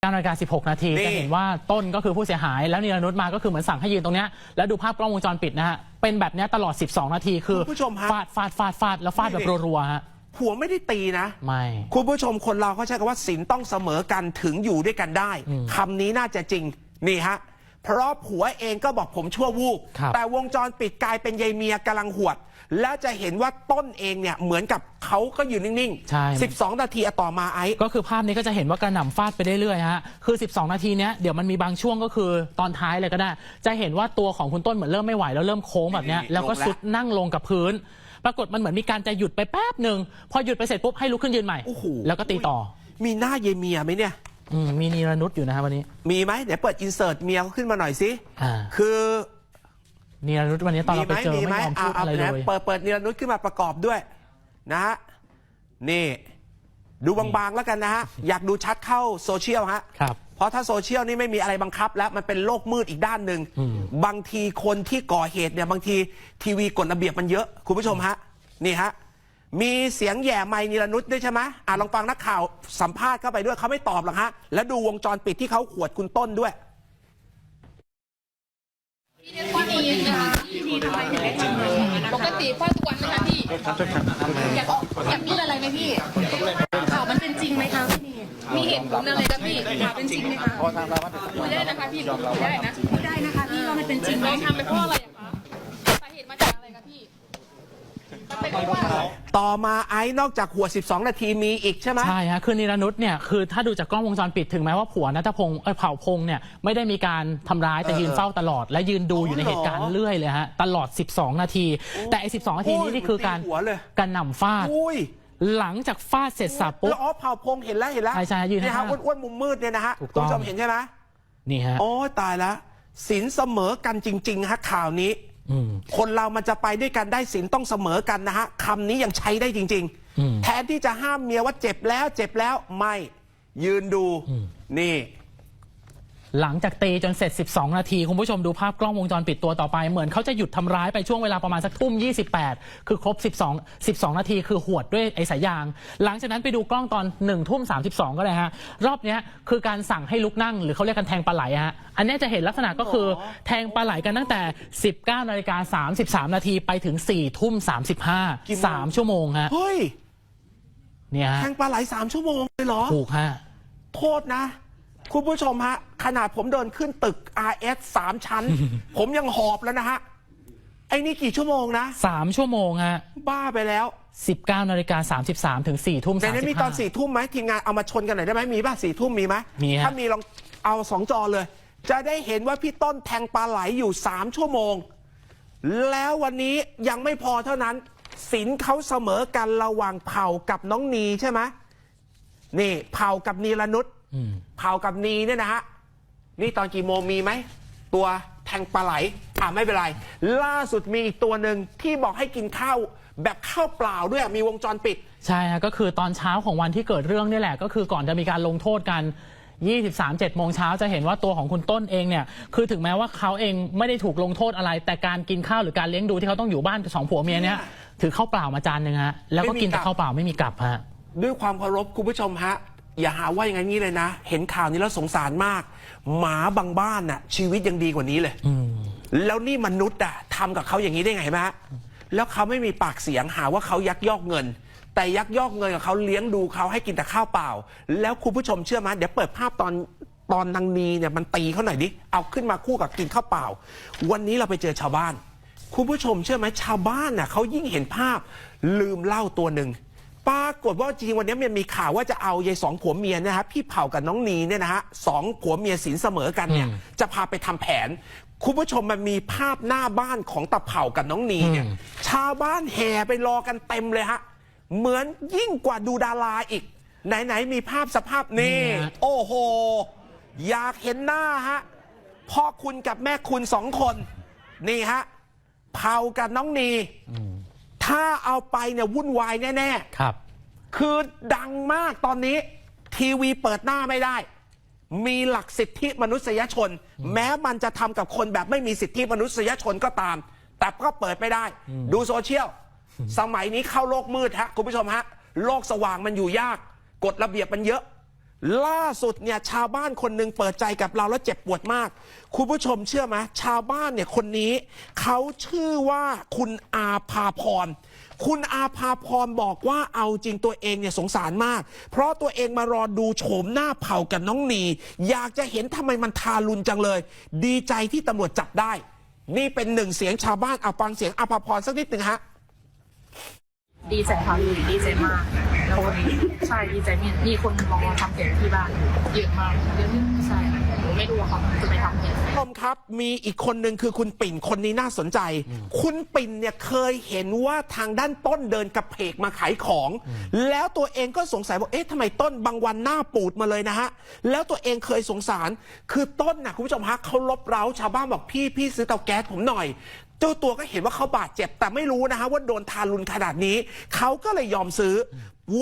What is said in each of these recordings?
9นาฬิกา16 นาทีนี่จะเห็นว่าต้นก็คือผู้เสียหาย แล้วนีรนุชมาก็คือเหมือนสั่งให้ยืนตรงเนี้ยแล้วดูภาพกล้องวงจรปิดนะฮะ เป็นแบบเนี้ยตลอด 12 นาทีคือคุณผู้ชมฮะฟาดฟาดฟาดฟาดแล้วฟาดแบบรัวๆฮะผัวไม่ได้ตีนะ ไม่ คุณผู้ชมคนเราเขาใช้คำว่าศีลต้องเสมอกันถึงอยู่ด้วยกันได้คำนี้น่าจะจริงนี่ฮะ เพราะผัวเองก็บอกผมชั่ววูบครับ แต่วงจรปิดกลายเป็นยายเมียกำลังหวด แล้วจะเห็นว่าต้นเองเนี่ยเหมือนกับเขาก็อยู่นิ่งใช่12 นาทีอะต่อมาไอ้ ก็คือภาพนี้ก็จะเห็นว่ากระหน่ำฟาดไปเรื่อยๆฮะ คือ 12 นาทีเนี้ยเดี๋ยวมันมีบางช่วงก็คือตอนท้ายเลยก็ได้ จะเห็นว่าตัวของคุณต้นเหมือนเริ่มไม่ไหวแล้วเริ่มโค้งแบบเนี้ยนี่แล้วก็ลงแล้ว สุดนั่งลงกับพื้น ปรากฏมันเหมือนมีการจะหยุดไปแป๊บหนึ่งพอหยุดไปเสร็จปุ๊บให้ลุกขึ้นยืนใหม่ โอ้โหแล้วก็ตีต่อ มีหน้ายายเมียไหมเนี่ย อืมมีนีรนุชอยู่นะครับวันนี้ มีไหมเดี๋ยวเปิดอินเสิร์ตเมียเขาขึ้นมาหน่อยสิอ่า คือนีรนุชวันนี้ตอนเราไปเจอไม่ยอมพูดเอาอะไรเอาเลนะย เปิดเปิดนิรนุชขึ้นมาประกอบด้วยนะฮะนี่ ดูบางๆแล้วกันนะฮะ อยากดูชัดเข้าโซเชียลฮะ ครับ เพราะถ้าโซเชียลนี่ไม่มีอะไรบังคับ แล้วมันเป็นโลกมืดอีกด้านหนึ่งอืมบางทีคนที่ก่อเหตุเนี่ยบางทีทีวีกฎระเบียบมันเยอะ คุณผู้ชมฮะ นี่ฮะ มีเสียงแหย่ไมค์นิรนุชด้วยใช่ไหมอะลองฟังนักข่าวสัมภาษณ์เข้าไปด้วยเขาไม่ตอบหรอกฮะ แล้วดูวงจรปิดที่เขาขวดคุณต้นด้วยพี่มีนะคะปกติฟาดทุกวันไหมคะพี่อยากอยากพูดอะไรไหมพี่ข่าวมันเป็นจริงไหมคะพี่มีเหตุผลอะไรคะพี่ข่าวเป็นจริงไหมคะพูดได้นะคะพี่พูดได้นะพูดได้นะคะพี่ว่ามันเป็นจริงไหมทำไปเพราะอะไร ต่อมาไอ้นอกจากหัวด12 นาทีมีอีกใช่ไหม ใช่ฮะคือนีรนุชเนี่ยคือถ้าดูจากกล้องวงจรปิดถึงแม้ว่าผัวนัทพงศ์เอ้ยเผ่าพงศ์เนี่ยไม่ได้มีการทำร้ายแต่เออยืนเฝ้าตลอด และยืนดูอยู่ในอ๋อเหตุการณ์เรื่อยเลยฮะตลอด 12 นาที แต่ไอ้12 นาทีนี้นี่คือการโอ้ยเหมือนตีหัวเลย การนำฟาด อุ้ยหลังจากฟาดเสร็จสับปุ๊บ แล้วอ๋อเผ่าพงเห็นแล้วเห็นแล้วใช่ใช่ยืนเนี่ยฮะข้างๆอ้วนๆมุมมืดเนี่ยนะฮะถูกคุต้ณองผู้ชมเห็นใช่ไหม นี่ฮะ โอ้ยตายแล้วศีลเสมอกันจริง ๆ ฮะข่าวนี้อืม คนเรามันจะไปด้วยกันได้ศีลต้องเสมอกันนะฮะคำนี้ยังใช้ได้จริงอืมๆแทนที่จะห้ามเมียว่าเจ็บแล้ว เจ็บแล้วไม่ยืนดูอืมนี่ หลังจากตีจนเสร็จ 12 นาที คุณผู้ชมดูภาพกล้องวงจรปิดตัวต่อไป เหมือนเขาจะหยุดทำร้ายไปช่วงเวลาประมาณสักทุ่ม 28 คือครบ 12 12 นาที คือหวดด้วยไอ้สายยาง หลังจากนั้นไปดูกล้องตอน 1 ทุ่ม 32 ก็ได้ฮะ รอบเนี้ยคือการสั่งให้ลุกนั่ง หรือเขาเรียกกันแทงปลาไหลฮะ อันเนี้ยจะเห็นลักษณะก็คือแทงปลาไหลกันตั้งแต่ 19 นาฬิกา 33 นาทีไปถึง 4 ทุ่มกี่โมง35 3 ชั่วโมงฮะ เฮ้ย เนี่ยฮะ แทงปลาไหลสามชั่วโมงเลยเหรอ ถูกฮะ โทษนะ คุณผู้ชมฮะ ขนาดผมเดินขึ้นตึก RS สามชั้น ผมยังหอบแล้วนะฮะ ไอ้นี่กี่ชั่วโมงนะ3ชั่วโมงฮะบ้าไปแล้ว 19นาฬิกา33ถึง4ทุ่มแต่นี้มีตอน35สี่ทุ่มไหมทีมงานเอามาชนกันหน่อยได้ไหมมีป่ะสี่ทุ่มมีไหมมีฮะ ถ้ามีลองเอาสองจอเลย จะได้เห็นว่าพี่ต้นแทงปลาไหลอยู่สามชั่วโมง แล้ววันนี้ยังไม่พอเท่านั้นสินเขาเสมอกันระหว่างเผ่ากับน้องนีใช่ไหมนี่เผ่ากับนีรนุช อืมเผ่ากับนีเนี่ยนะฮะ นี่ตอนกี่โมงมีไหม ตัวแทงปลาไหล อ่าไม่เป็นไร ล่าสุดมีอีกตัวหนึ่งที่บอกให้กินข้าว แบบข้าวเปล่าด้วยมีวงจรปิด ใช่ฮะก็คือตอนเช้าของวันที่เกิดเรื่องนี่แหละ ก็คือก่อนจะมีการลงโทษกัน23 7โมงเช้าจะเห็นว่าตัวของคุณต้นเองเนี่ยคือถึงแม้ว่าเขาเองไม่ได้ถูกลงโทษอะไร แต่การกินข้าวหรือการเลี้ยงดูที่เขาต้องอยู่บ้านกับสองผัวเมียเนี่ยถือข้าวเปล่ามาจานหนึ่งฮะแล้วก็กินแต่ข้าวเปล่าไม่มีกลับฮะด้วยความเคารพคุณผู้ชมฮะ อย่าหาว่าอย่างนี้เลยนะ เห็นข่าวนี้แล้วสงสารมาก หมาบางบ้านน่ะ ชีวิตยังดีกว่านี้เลยอืมแล้วนี่มนุษย์อะทำกับเขาอย่างนี้ได้ไงเห็นไหมฮะแล้วเขาไม่มีปากเสียงหาว่าเขายักยอกเงิน แต่ยักยอกเงินกับเขาเลี้ยงดูเขาให้กินแต่ข้าวเปล่า แล้วคุณผู้ชมเชื่อไหมเดี๋ยวเปิดภาพตอนตอนนางนีเนี่ยมันตีเขาหน่อยดิเอาขึ้นมาคู่กับกินข้าวเปล่า วันนี้เราไปเจอชาวบ้าน คุณผู้ชมเชื่อไหมชาวบ้านน่ะเขายิ่งเห็นภาพลืมเหล่าตัวหนึ่ง ปรากฏว่าจริงๆวันนี้มันมีข่าวว่าจะเอายายสองผัวเมียเนยนะฮะพี่เผากับน้องนีเนี่ยนะฮะสองผัวเมียสินเสมอกันเนี่ยอืมจะพาไปทำแผน คุณผู้ชมมันมีภาพหน้าบ้านของตะเผากับน้องนีเนี่ยอืมชาวบ้านแห่ไปรอกันเต็มเลยฮะเหมือนยิ่งกว่าดูดาราอีก ไหนๆมีภาพสภาพนี่โอ้โห อยากเห็นหน้าฮะพ่อคุณกับแม่คุณสองคน นี่ฮะเผากับน้องนีถ้าเอาไปเนี่ยวุ่นวายแน่ ๆ ครับ คือดังมากตอนนี้ ทีวีเปิดหน้าไม่ได้ มีหลักสิทธิมนุษยชน แม้มันจะทำกับคนแบบไม่มีสิทธิมนุษยชนก็ตาม แต่ก็เปิดไม่ได้ ดูโซเชียล สมัยนี้เข้าโลกมืดฮะคุณผู้ชมฮะ โลกสว่างมันอยู่ยาก กฎระเบียบมันเยอะ ล่าสุดเนี่ยชาวบ้านคนหนึ่งเปิดใจกับเราแล้วเจ็บปวดมาก คุณผู้ชมเชื่อไหมชาวบ้านเนี่ยคนนี้ เขาชื่อว่าคุณอาภาพร คุณอาภาพรบอกว่าเอาจริงตัวเองเนี่ยสงสารมาก เพราะตัวเองมารอดูโฉมหน้าเผากับน้องนี อยากจะเห็นทำไมมันทารุณจังเลย ดีใจที่ตำรวจจับได้ นี่เป็นหนึ่งเสียงชาวบ้านเอาฟังเสียงอาภาพรสักนิดหนึ่งฮะดีใจค่ะพี่ดีใจมาก แล้ววันนี้ใช่ดีใจมีมีคนมองทำเพจที่บ้านเยอะมากเยอะใช่หนูไม่รู้ว่าเขาจะไปทำเพจผู้ชมครับมีอีกคนหนึ่งคือคุณปิ่นคนนี้น่าสนใจ คุณปิ่นเนี่ยเคยเห็นว่าทางด้านต้นเดินกระเพกมาขายของ แล้วตัวเองก็สงสัยว่าเอ๊ะทำไมต้นบางวันหน้าปูดมาเลยนะฮะแล้วตัวเองเคยสงสาร คือต้นนะคุณผู้ชมฮะเขาลบเร้าชาวบ้านบอกพี่พี่ซื้อเตาแก๊สผมหน่อย เจ้าตัวก็เห็นว่าเขาบาดเจ็บ แต่ไม่รู้นะฮะว่าโดนทารุณขนาดนี้ เขาก็เลยยอมซื้อ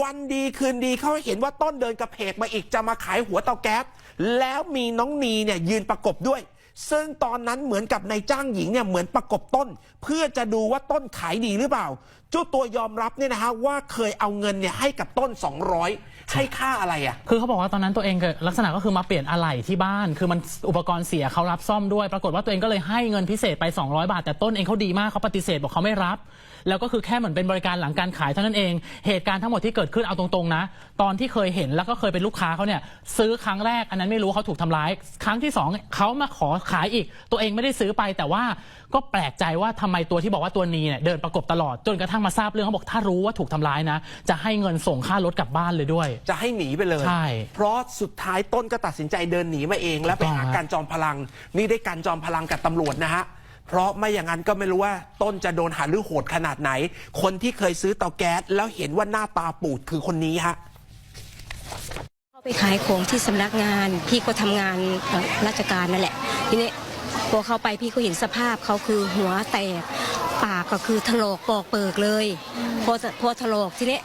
วันดีคืนดีเขาเห็นว่าต้นเดินกระเพกมาอีกจะมาขายหัวเตาแก๊สแล้วมีน้องนีเนี่ยยืนประกบด้วย ซึ่งตอนนั้นเหมือนกับนายจ้างหญิงเนี่ยเหมือนประกบต้น เพื่อจะดูว่าต้นขายดีหรือเปล่าเจ้าตัวยอมรับเนี่ยนะฮะว่าเคยเอาเงินเนี่ยให้กับต้น 200 ให้ค่าอะไรอะ คือเขาบอกว่าตอนนั้นตัวเองก็ลักษณะก็คือมาเปลี่ยนอะไหล่ที่บ้าน คือมันอุปกรณ์เสียเขารับซ่อมด้วย ปรากฏว่าตัวเองก็เลยให้เงินพิเศษไป 200 บาท แต่ต้นเองเขาดีมากเขาปฏิเสธบอกเขาไม่รับ แล้วก็คือแค่เหมือนเป็นบริการหลังการขายเท่านั้นเอง เหตุการณ์ทั้งหมดที่เกิดขึ้นเอาตรงๆนะ ตอนที่เคยเห็นแล้วก็เคยเป็นลูกค้าเขาเนี่ยซื้อครั้งแรกอันนั้นไม่รู้เขาถูกทำร้าย ครั้งที่สองเขามาขอขายอีก ตัวเองไม่ได้ซื้อไป แต่ว่าก็แปลกใจว่าทำไมตัวที่บอกว่าตัวนีเนี่ยเดินประกบตลอดจนกระทั่งมาทราบเรื่องเขาบอกถ้ารู้ว่าถูกทำร้ายนะ จะให้เงินส่งค่ารถกลับบ้านเลยด้วย จะให้หนีไปเลยใช่เพราะสุดท้ายต้นก็ตัดสินใจเดินหนีมาเอง แล้วไปหาถูกต้องฮะการจอมพลัง นี่ได้การจอมพลังกับตำรวจนะฮะเพราะไม่อย่างนั้นก็ไม่รู้ว่าต้นจะโดนหาหรือโหดขนาดไหน คนที่เคยซื้อเตาแก๊สแล้วเห็นว่าหน้าตาปูดคือคนนี้ฮะเข้า ไปขายของที่สำนักงาน พี่ก็ทำงานราชการนั่นแหละ ทีนี้พอเข้าไปพี่ก็เห็นสภาพเขาคือหัวแตกปากก็คือถลอกปอกเปิกเลย พอพอถลอกทีนี้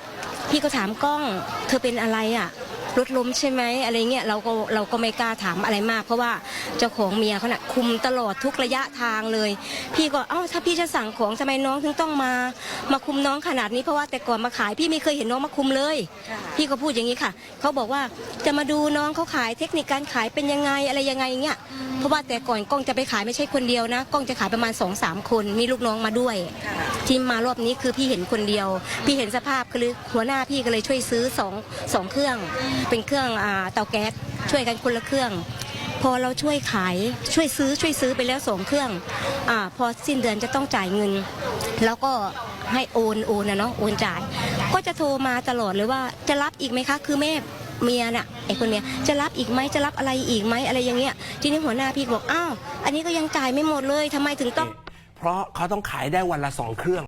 พี่ก็ถามกล้อง เธอเป็นอะไรอะ รถล้มใช่ไหมอะไรเงี้ยเราก็เราก็ไม่กล้าถามอะไรมาก เพราะว่าเจ้าของเมียเขาน่ะคุมตลอดทุกระยะทางเลย พี่ก็เอ้าถ้าพี่จะสั่งของทำไมน้องถึงต้องมา มาคุมน้องขนาดนี้เพราะว่าแต่ก่อนมาขายพี่ไม่เคยเห็นน้องมาคุมเลย พี่ก็พูดอย่างนี้ค่ะเขาบอกว่าจะมาดูน้องเขาขายเทคนิคการขายเป็นยังไงอะไรยังไงเงี้ยเพราะว่าแต่ก่อนกล้องจะไปขายไม่ใช่คนเดียวนะกล้องจะขายประมาณ2อสามคนมีลูกน้องมาด้วย ที่มารอบนี้คือพี่เห็นคนเดียว พี่เห็นสภาพก็เลยหัวหน้าพี่ก็เลยช่วยซื้อสองสองเครื่องเป็นเครื่องเตาแก๊สช่วยกันคนละเครื่อง พอเราช่วยขายช่วยซื้อช่วยซื้อไปแล้วสองเครื่องอพอสิ้นเดือนจะต้องจ่ายเงิน แล้วก็ให้โอนโอนนะเนาะโอนจ่าย ก็จะโทรมาตลอดเลยว่าจะรับอีกไหมคะ คือแม่เมียน่ะไอ้คนเมียจะรับอีกไหมจะรับอะไรอีกไหมอะไรอย่างเงี้ยทีนี้หัวหน้าพี่บอกอ้าวอันนี้ก็ยังจ่ายไม่หมดเลยทำไมถึงต้อง เพราะเขาต้องขายได้วันละสองเครื่อง